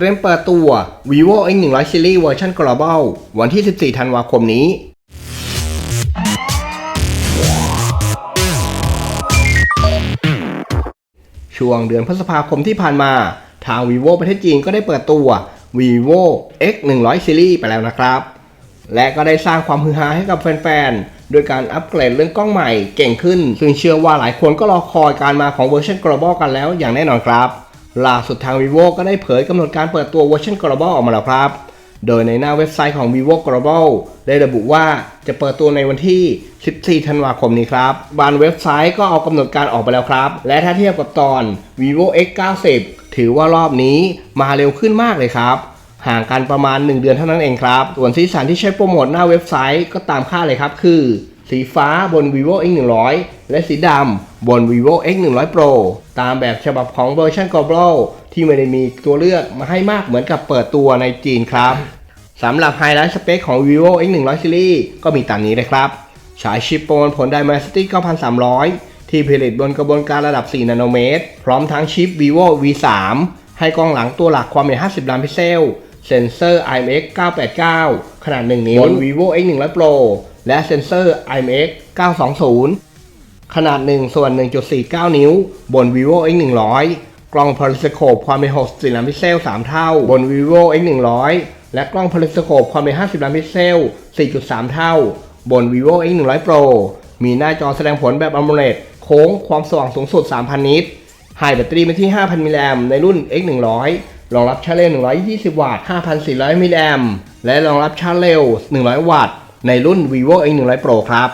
เตรียมเปิดตัว vivo x 1 0 0 series เวอร์ชัน global วันที่ 14 ธันวาคมนี้ ช่วงเดือนพฤษภาคมที่ผ่านมา ทาง vivo ประเทศจีนก็ได้เปิดตัว vivo x 1 0 0 series ไปแล้วนะครับ และก็ได้สร้างความฮือฮาให้กับแฟนๆ โดยการอัปเกรดเรื่องกล้องใหม่เก่งขึ้น ซึ่งเชื่อว่าหลายคนก็รอคอยการมาของเวอร์ชัน global กันแล้วอย่างแน่นอนครับ ล่าสุดทาง vivo ก็ได้เผยกำหนดการเปิดตัวเวอร์ชัน global ออกมาแล้วครับ โดยในหน้าเว็บไซต์ของ vivo global ได้ระบุว่าจะเปิดตัวในวันที่ 14 ธันวาคมนี้ครับ บานเว็บไซต์ก็เอากำหนดการออกไปแล้วครับ และถ้าเทียบกับตอน vivo x 90ถือว่ารอบนี้มาเร็วขึ้นมากเลยครับ ห่างกันประมาณ 1 เดือนเท่านั้นเองครับ ส่วนสีสันที่ใช้โปรโมทหน้าเว็บไซต์ก็ตามค่าเลยครับคือ สีฟ้าบน vivo x 1 0 0และสีดำบน vivo x 1 0 0 pro ตามแบบฉบับของเวอร์ชัน global ที่ไม่ได้มีตัวเลือกมาให้มากเหมือนกับเปิดตัวในจีนครับสำหรับไฮไลท์สเปคของ vivo x 1 0 0 series ก็มีตามนี้เลยครับฉายชิปโปนผล Dimensity 9300 ที่ผลิตบนกระบวนการระดับ 4 นาโนเมตร พร้อมทั้งชิป vivo v3 ให้กล้องหลังตัวหลักความละเอียด50 ล้านพิกเซล เซนเซอร์ IMX 989 ขนาด 1 นิ้ว บน vivo x 1 0 0 pro และเซนเซอร์ IMX 920 ขนาด 1 ส่วน 1.49 นิ้ว บน vivo x 1 0 0 กล้องพาริสโคปความเป็น60ล้านพิกเซล 3 เท่า บน vivo x 1 0 0 และกล้องพาริสโคปความเป็น50ล้านพิกเซล 4.3 เท่า บน vivo x 1 0 0 pro มีหน้าจอแสดงผลแบบ AMOLED โค้งความสว่างสูงสุด 3,000 นิตให้แบตเตอรี่มาที่ 5,000 มิลลิแอมในรุ่น x 1 0 0 รองรับชาร์จเร็ว 120 วัตต์ 5,400 มิลลิแอมและรองรับชาร์จเร็ว 100 วัตต์ ในรุ่น vivo x 1 0 0 pro ครับ